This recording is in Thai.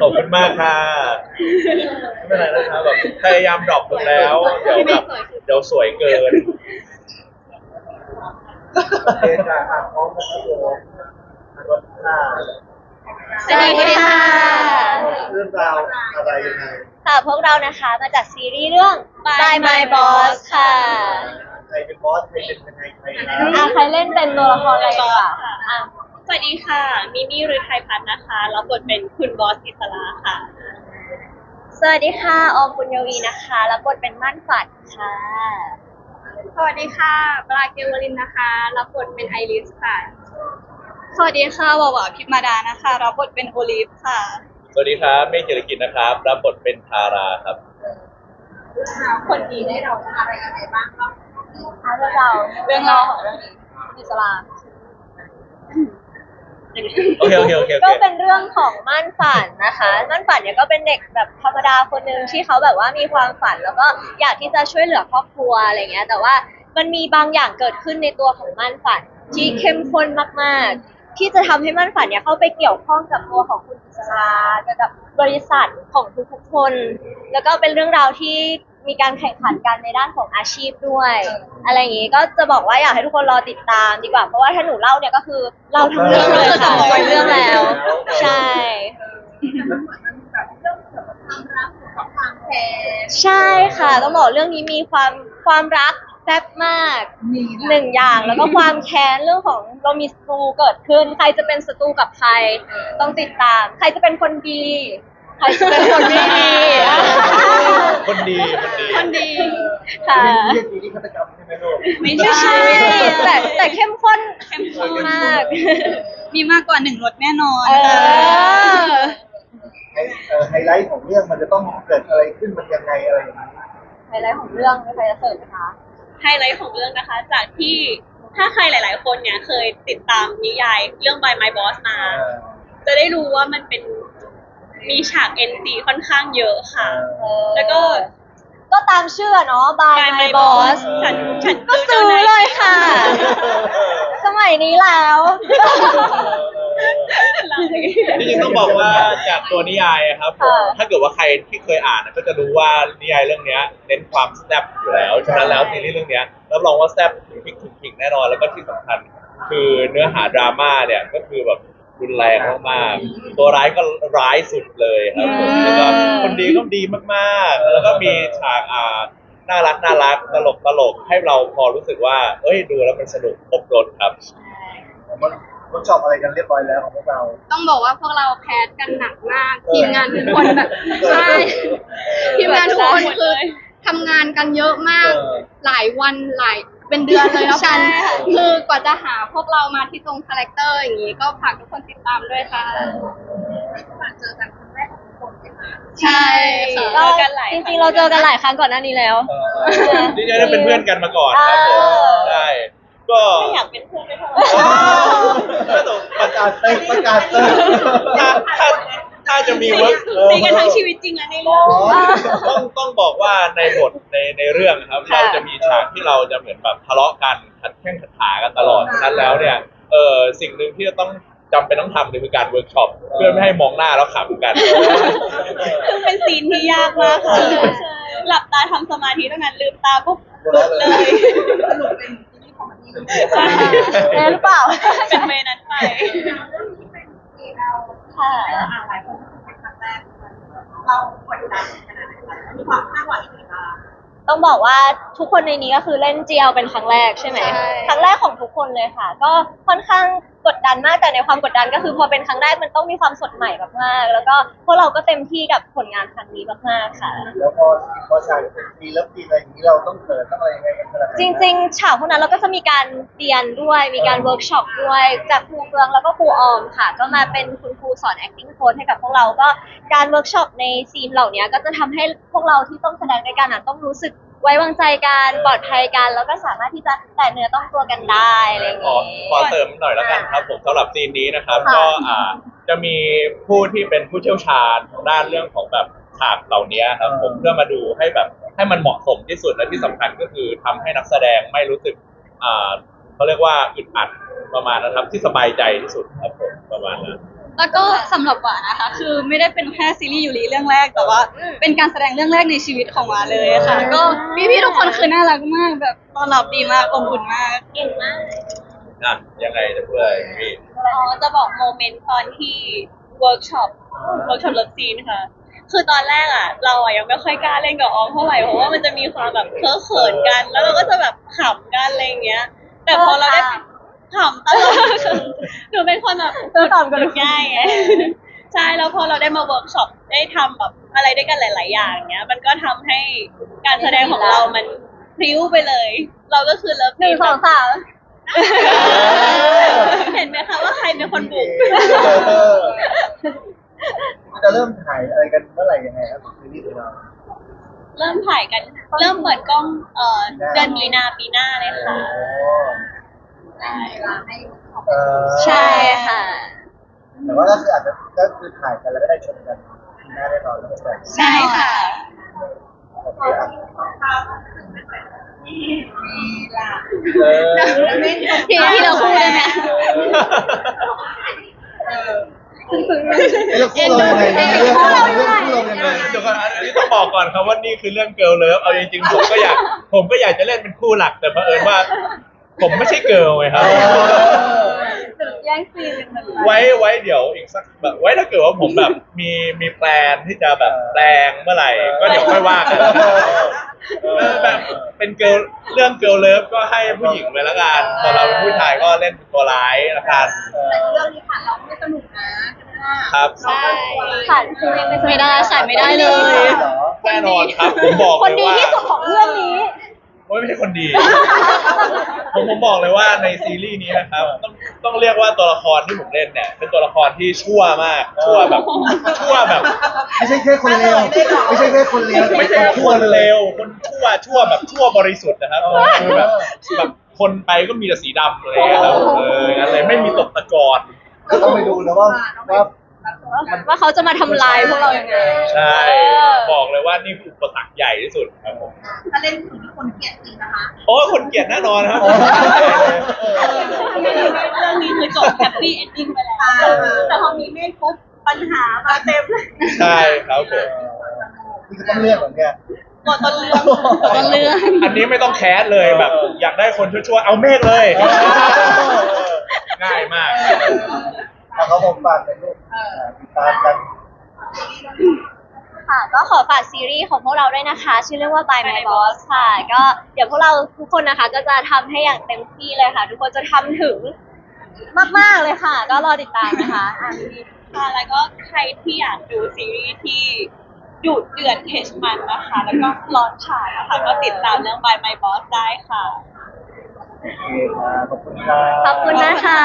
ขอบคุณมากค่ะ ไม่เป็นไรนะครับแบบพยายามดรอปลงแล้ว เดี๋ยวแบบเดี๋ยวสวยเกินโอเคค่ะอะพร้อมนะครับผมรถค่ะสวัสดีค่ะ เรื่องราวอะไรยังไงค่ะพวกเรานะคะมาจากซีรีส์เรื่อง By My Boss ค่ะ ใครเป็นบอสใครเป็นยังไงใครนะอะใครเล่นเป็นตัวละครอะไรก่อนอะสวัสดีค่ะ มิมี่ฤทัยพัฒน์นะคะ รับบทเป็นคุณบอสอิสระค่ะ สวัสดีค่ะ ออมปุญญวีนะคะ รับบทเป็นม่านฝันค่ะ สวัสดีค่ะปลาเกวลินนะคะ รับบทเป็นไอริสค่ะ สวัสดีค่ะวาวาพิมมาดานะคะ รับบทเป็นโอลิฟค่ะ สวัสดีครับเมฆเจริกิจนะครับ รับบทเป็นทาราครับ คนดีได้เราอะไรยังไงบ้างครั บอะเรื่องเราวเรื่องเราวของเรื่องนี้อิสลามโอเคโอเคโอเคโอก็เค เป็นเรื่องของม่านฝันนะคะ ม่านฝันเนี่ยก็เป็นเด็กแบบธรรมดาคนหนึ่งที่เขาแบบว่ามีความฝันแล้วก็อยากที่จะช่วยเหลือครอบครัวอะไรเงี้ย แต่ว่ามันมีบางอย่างเกิดขึ้นในตัวของม่านฝันที่เข้มข้นมากๆ ที่จะทำให้ม่านฝันเนี่ยเข้าไปเกี่ยวข้องกับตัวของคุณอิสราเกี่ยวกับบริษัทของทุกๆคน แล้วก็เป็นเรื่องราวที่ มีการแข่งขันกันในด้านของอาชีพด้วย อะไรอย่างงี้ก็จะบอกว่าอยากให้ทุกคนรอติดตามดีกว่า เพราะว่าถ้าหนูเล่าเนี่ยก็คือเล่าทั้งเรื่องเลยค่ะจบเรื่องแล้ว ใช่ ใช่ค่ะต้องบอกเรื่องนี้มีความความรักแซ่บมากหนึ่งอย่างแล้วก็ความแค้นเรื่องของเรามีศัตรูเกิดขึ้น ใครจะเป็นศัตรูกับใคร ต้องติดตาม ใครจะเป็นคนดี ใครจะเป็นคนไม่ดี คนดีคนดีคนดีค่ะเรียกนี้ฆาตกรรมใช่ไหมลูกไม่ไม่ใช่ใช่ แต่แต่เข้มข้นเข้มข้นมาก มีมากกว่าหนึ่งรสแน่นอนเออไฮเอ่อไฮไลท์ของเรื่องมันจะต้องเกิดอะไรขึ้นมันยังไงอะไรอย่างเงี้ยไฮไลท์ของเรื่องมีใครจะเสริมไหมคะไฮไลท์ของเรื่องนะคะ จากที่ถ้าใครหลาย ๆ คนเนี่ยเคยติดตามนิยายเรื่อง By My Boss มาเออจะได้รู้ว่ามันเป็น มีฉาก NC ค่อนข้างเยอะค่ะเออแล้วก็ก็ตามชื่อเนาะ by By my My boss Boss ฉันฉันก็ซื้อเลยค่ะ สมัยนี้แล้ว จริงๆต้องบอกว่าจากตัวนิยายอะครับผมค่ะ ถ้าเกิดว่าใครที่เคยอ่านอะก็จะรู้ว่านิยายเรื่องเนี้ยเน้นความแซ่บอยู่แล้วฉะนั้นแล้วซีรีส์เรื่องเนี้ยรับรองว่าแซ่บถึงพริกถึงขิงแน่นอนแล้วก็ที่สำคัญ คือเนื้อหาดราม่าเนี่ยก็คือแบบ รุนแรงมากๆตัวร้ายก็ร้ายสุดเลยครับผมแล้วก็คนดีก็ดีมากๆ แล้วก็มีฉากอ่าน่ารักน่ารักตลกตลกให้เราพอรู้สึกว่า เอ้ยดูแล้วมันสนุกครบรถครับมันมันชอบอะไรกันเรียบร้อยแล้วของพวกเรา ต้องบอกว่าพวกเราแคสกันหนักมากทีมงานทุกคนแบบใช่ทีมงานทุกคนคือทำงานกันเยอะมากเออหลายวันหลาย เป็นเดือนเลยแล้วกันคือกว่าจะหาพวกเรามาที่ตรงคาแรคเตอร์อย่างนี้ก็ฝากทุกคนติดตามด้วยค่ะใช่ค่ะก็จริงๆเราเจอกันหลายครั้งก่อนหน้านี้แล้วเออนี่จะได้เป็นเพื่อนกันมาก่อนครับผมเออใช่ก็ไม่อยากเป็นเพื่อนไม่เท่าไหร่ก็ต้องประกาศเต้นประกาศเต้นถ้าถ้า ถ้าจะมีเวิร์กตีกันทั้งชีวิตจริงอะในเรื่องต้องต้องบอกว่าในบทในในเรื่องครับ ค่ะ เราจะมีฉากที่เราจะเหมือนแบบทะเลาะกันขัดแข้งขัดขากันตลอดฉะนั้นแล้วเนี่ยเออสิ่งหนึ่งที่จะต้องจำเป็นต้องทำเลยคือการเวิร์กช็อปเพื่อไม่ให้มองหน้าแล้วขำกัน ซึ่งเป็นซีนที่ยากมากค่ะหลับตาทำสมาธิเท่านั้นลืมตาปุ๊บหลุดเลยใช่แน่หรือเปล่า เป็นเวนั้นไป ค่ะต้องบอกว่าทุกคนในนี้ก็คือเล่นเจียวเป็นครั้งแรกใช่ไหมใช่ ครั้งแรกของทุกคนเลยค่ะ ก็ค่อนข้างกดดันมากแต่ในความกดดันก็คือพอเป็นครั้งแรกมันต้องมีความสดใหม่มากๆแล้วก็พวกเราก็เต็มที่กับผลงานครั้งนี้มากๆค่ะ แล้วพอพอฉากเป็นซีแล้วซีอะไรอย่างนี้เราต้องเขินต้องอะไรยังไงกันขนาดไหนจริงๆ ฉากพวกนั้นเราก็จะมีการเรียนด้วย มีการเวิร์กช็อปด้วย จากครูเฟืองแล้วก็ครูออมค่ะ ก็มาเป็นคุณครูสอน acting coach ให้กับพวกเรา ก็การเวิร์กช็อปในซีนเหล่านี้ก็จะทำให้พวกเราที่ต้องแสดงด้วยกันอะต้องรู้สึก ไว้วางใจกันปลอดภัยกัน แล้วก็สามารถที่จะแตะเนื้อต้องตัวกันได้อะไรอย่างของี้ ขอเสริมหน่อยแล้วกันครับผมสำหรับซีนนี้นะครับ ค่ะก็อ่าจะมีผู้ที่เป็นผู้เชี่ยวชาญทางด้านเรื่องของแบบฉากเหล่านี้ครับผมเพื่อมาดูให้แบบให้มันเหมาะสมที่สุดและที่สำคัญก็คือทำให้นักแสดงไม่รู้สึกอ่าเขาเรียกว่าอึดอัดประมาณนะครับที่สบายใจที่สุดครับผมประมาณนั้น แล้วก็สำหรับหวานนะคะ คือไม่ได้เป็นแค่ซีรีส์ยูริเรื่องแรกแต่ว่าเป็นการแสดงเรื่องแรกในชีวิตของหวานเลยค่ะ ก็พี่ๆทุกคนคือน่ารักมากแบบต้อนรับดีมากอบอุ่นมาก เก่งมากนั่นยังไงจะพูดอะไรพี่อ๋อจะบอกโมเมนต์ตอนที่เวิร์กช็อปเวิร์กช็อปเลิฟซีนค่ะ คือตอนแรกอะ เราอะยังไม่ค่อยกล้าเล่นกับออมเท่าไหร่เพราะว่ามันจะมีความแบบเคอะเขินกัน แล้วเราก็จะแบบขำกันอะไรอย่างเงี้ย แต่พอเราได้ ขำตลอดหนูเป็นคนแบบขำกันง่ายไงใช่แล้วพอเราได้มาเวิร์กช็อปได้ทำแบบอะไรด้วยกันหลาย ๆ อย่างเงี้ย มันก็ทำให้การแสดงของเรามันพริ้วไปเลย เราก็คือเลิฟหนึ่งสองสามเห็นไหมคะว่าใครเป็นคนบุกจะเริ่มถ่ายอะไรกันเมื่อไหร่ยังไงครับซีรีส์ของเรา เริ่มถ่ายกัน เริ่มเปิดกล้องเอ่อเดือนมีนาปีหน้าเลยค่ะ เออใช่ค่ะ แต่ว่าก็คืออาจจะก็คือถ่ายกันแล้วก็ได้ชมกันทีหน้าแน่นอนแล้วก็แต่ใช่ค่ะ โอเคอะเออที่ที่เราพูดกันเนี่ยเรื่องคู่เรายังไงเรื่องคู่เราเรื่องคู่เรายังไงเดี๋ยวก่อนอันนี้ต้องบอกก่อนครับว่านี่คือเรื่องเกิร์ลเลิฟเอาจริงๆผมก็อยากผมก็อยากจะเล่นเป็นคู่หลักแต่เผอิญว่า ผมไม่ใช่เกิร์ลไงครับแย่งซีนกันไปไว้ไว้เดี๋ยวอีกสักแบบไว้ถ้าเกิดว่าผมแบบมีมีแปลนที่จะแบบแปลงเมื่อไหร่ ก็เดี๋ยวค่อยว่ากันเออแบบเป็นเกิร์ลเรื่องเกิร์ลเลิฟก็ให้ผู้หญิงไปละกันส่วนเราเป็นผู้ชายก็เล่นเป็นตัวร้ายละกันเรื่องครับใช่ขาดคือยังเป็นไม่ได้ขาดไม่ได้เลยเหรอแน่นอนครับผมบอกคนเลยดีว่าที่สุดของเรื่องนี้ โอ้ยไม่ใช่คนดี ผมผมบอกเลยว่าในซีรีส์นี้นะครับต้องต้องเรียกว่าตัวละครที่ผมเล่นเนี่ยเป็นตัวละครที่ชั่วมาก ชั่วแบบชั่วแบบ ไม่ใช่แค่คนเลวไม่ใช่แค่คนเลวไม่ใช่คนเลวคนชั่วชั่วแบบชั่วบริสุทธิ์นะครับคือแบบแบบคนไปก็มีแต่สีดำเลยครับเอองั้นเลยไม่มีตกตะกอนก็ต้องไปดูนะว่าว่า ว่าเขาจะมาทำลายพวกเรายังไงใช่บอกเลยว่านี่คืออุปสรรคใหญ่ที่สุดครับผม ถ้าเล่นถึงคนเกลียดจริงนะคะโอ้ยคนเกลียดแน่นอนครับ เรื่องนี้คือจบแฮปปี้เอนดิ้งไปแล้ว แต่พอมีเมฆปุ๊บปัญหามาเต็มเลยใช่ครับผม นี่ก็ต้องเลือกเหมือนกันตัวต้นเรื่องต้นเรื่อง อันนี้ไม่ต้องแคสเลยแบบ อยากได้คนชั่วๆเอาเมฆเลย ง่ายมาก เอาเขาผมฝากเป็นลูกติดตามกันค่ะก็ขอฝากซีรีส์ของพวกเราด้วยนะคะ ชื่อเรื่องว่า By My Boss ค่ะ ก็เดี๋ยวพวกเราทุกคนนะคะ ก็จะทำให้อย่างเต็มที่เลยค่ะ ทุกคนจะทำถึงมาก ๆ เลยค่ะ ก็รอติดตามนะคะอะค่ะแล้วก็ใครที่อยากดูซีรีส์ที่ดุเดือดเทชมันนะคะ แล้วก็ร้อนฉายนะคะ ก็ติดตามเรื่อง By My Boss ได้ค่ะ โอเคครับขอบคุณครับ ขอบคุณนะคะ